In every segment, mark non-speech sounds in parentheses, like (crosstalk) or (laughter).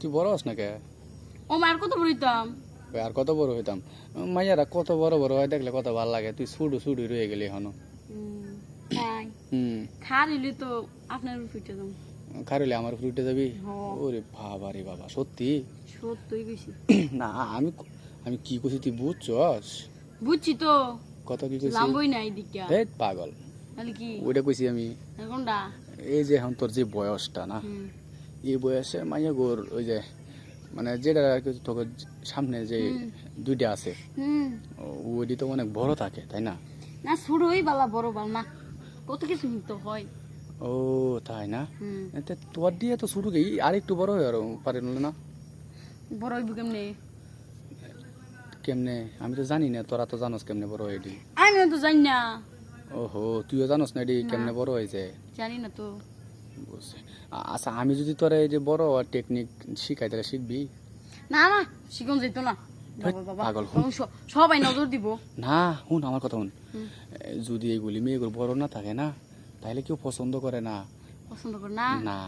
তুই বড় হস না কে? ও মার কত বলিতাম ওই আর কত বড় হইতাম? মাইয়ারা কত বড় বড় হয় দেখলে কত ভালো লাগে তুই ছুডু ছুডু রয়ে গেলি এখনও। হুম। তো আপনার ফিটে দাম খারিলে আমার ফ্রুটে যাবি? ওরে বাবা রে বাবা সত্যি? সত্যই বেশি। (clears throat) না আমি আমি কি করছি তুই বুঝছস? বুঝছি তো। কত কি করছি লাম্বই নাই দিকা এই পাগল। কি? ওইটা কইছি আমি। কোনটা? এই যে এখন তোর যে বয়সটা না? হুম এই বয়সে মাইয়া গোর ওই যে মানে যেটা আর কি তোকে সামনে যে দুইটা আছে হুম। ওইটি তো অনেক বড় থাকে তাই না? না ছোটই বালা বড় বাল না। কত কিছু তো হয়। ও তাই না? তোর দিয়ে তো শুরু গেই আর একটু বড় হয় আর পারে না বড় হইব কেমনে? কেমনে? আমি তো জানি না তোরা তো জানোস কেমনে বড় এটি আমি তো জানি না। ওহো তুইও জানোস না এটি কেমনে বড় হয়েছে? জানি না তো। বুঝছি। আচ্ছা আমি যদি তোরা এই যে বড় টেকনিক শিখাই তাহলে শিখবি? না না শিখুন যেত না। পাগল। সবাই নজর দিব। না শুন আমার কথা শুন। যদি এগুলি মেয়েগুলো বড় না থাকে না তাহলে কেউ পছন্দ করে না। পছন্দ কর না? না।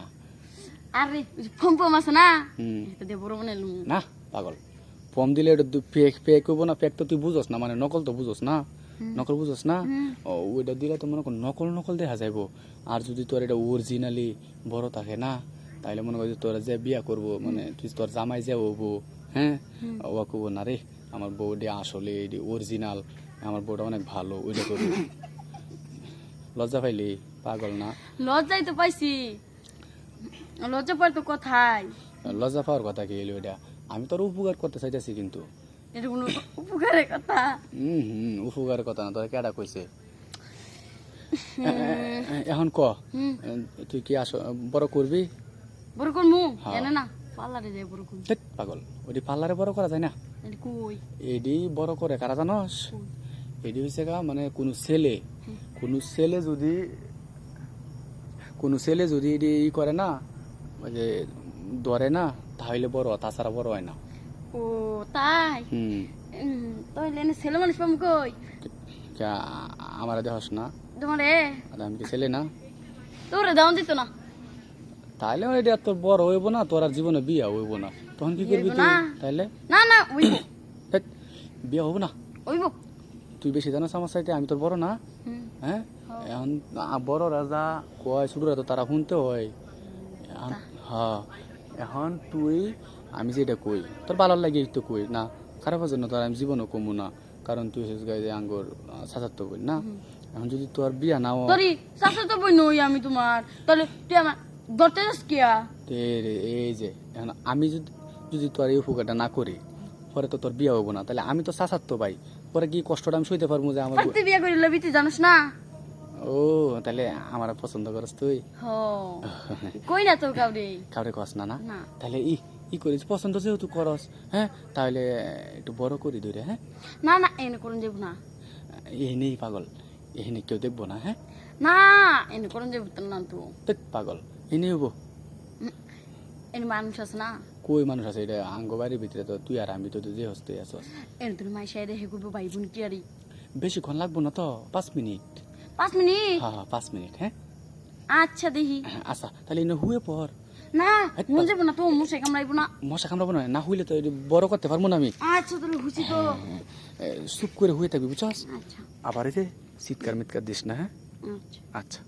আরে ফম ফম আছে না? এটা দিয়ে বড় বানাইলু না পাগল। ফর্ম দিলে এটা ফেক ফেক হইব না ফেক তো তুই বুঝোস না মানে নকল তো বুঝোস না। নকল বুঝোস না? ওইটা দিলে তো মনে কর নকল নকল দেখা যাইব। আর যদি তোর এটা অরিজিনালি বড় থাকে না তাইলে মনে কর তোরা যে বিয়া করব মানে তুই তোর জামাই যে হব হ্যাঁ? ও কব না রে আমার বউটি আসলে এটি অরিজিনাল আমার বউটা অনেক ভালো ওইটা করবি (laughs) লজ্জা পাইলি? পাগল না? লজ্জাই তো পাইছি। লজ্জা পাই তো কথাই। লজ্জা পাওয়ার কথা কি এলো এটা? আমি তোর উপকার করতে চাইতেছি কিন্তু। এটা কোনো উপকারের কথা? হুম হুম উপকারের কথা না তোর কেডা কইছে? এখন ক? তুই কি আস বড় করবি? বড় করমু? হ্যাঁ। জানে না পার্লারে যাই বড় পাগল ওটি পার্লারে বড় করা যায় না? কই? এডি বড় করে কারা জানস? এডি হয়েছে গা মানে কোনো ছেলে। কোনো ছেলে যদি কোনো ছেলে যদি এডি ই করে না যে ধরে না তাহলে বড় তাছাড়া বড় হয় না। ও তাই? উম, এনে ছেলে মানুষ পাবো কই? আমার দেহস না। তোমারে? আমি কি ছেলে না? তোরে দাম দিত না। তাইলে এটা তোর বড় হইব না তোর আর জীবনে বিয়া হইব না। তখন কি করবি তুই। তাইলে? না না ধ্যাৎ, বিয়া হব না? ওইব তুই বেশি জানাস আমার সাইতে আমি তোর বড় না? হ্যাঁ? এখন বড় রাজা কয় ছোটরা তো তারা শুনতে হয়। হ্যাঁ। এখন তুই আমি যেটা কই তোর ভালো লাগে তো কই না? খারাপ জন্য তোর আমি জীবনও কমু না। কারণ তুই হচ্ছে গায়ে যে আঙ্গুর সাজার তো কই না? এখন যদি তোর বিয়া নাও তোরি শাশু তো বই নই আমি তোমার। তাহলে তুই আমার ধরতে যাস কিয়া রে, এই যে এখন আমি যদি যদি তোর এই উপকারটা না করি পরে তো তোর বিয়া হব না। তাহলে আমি তো সাসার তো ভাই পরে কি কষ্টটা আমি সইতে পারব যে আমার বিয়ে করে লবি তুই জানিস না? ও তাহলে আমার পছন্দ করস তুই। কই না তোর কাউরে? কাউরে কস না না? না। তাহলে ই ই করিস পছন্দ যেহেতু করস হ্যাঁ? তাহলে একটু বড় করি ধরে হ্যাঁ? না না এনে করুন যাব না। এই নেই পাগল এই নেই কেউ দেখব না হ্যাঁ? না এনে করুন যাব না তো। দেখ পাগল এই নেই হব এনে মানুষ আছে না? কই মানুষ আছে? এটা আঙ্গ বাড়ির ভিতরে তো তুই আর আমি তো যে হস্তে আসস এনে তোর মাই সাইডে হে করব ভাই বোন কি আরি বেশিক্ষণ লাগবো না তো পাঁচ মিনিট। পাঁচ মিনিট? হ্যাঁ হ্যাঁ পাঁচ মিনিট হ্যাঁ? আচ্ছা দেখি। আচ্ছা তাহলে এনে হুয়ে পর। না মন যাব না তো কামড়াইবো না। মশা কামড়াবো না না হইলে তো বড় করতে পারব না আমি। আচ্ছা তাহলে খুশি তো। চুপ করে হয়ে থাকবি বুঝছস? আচ্ছা। আবার এই যে শীতকার মিতকার দিস না হ্যাঁ? আচ্ছা। আচ্ছা।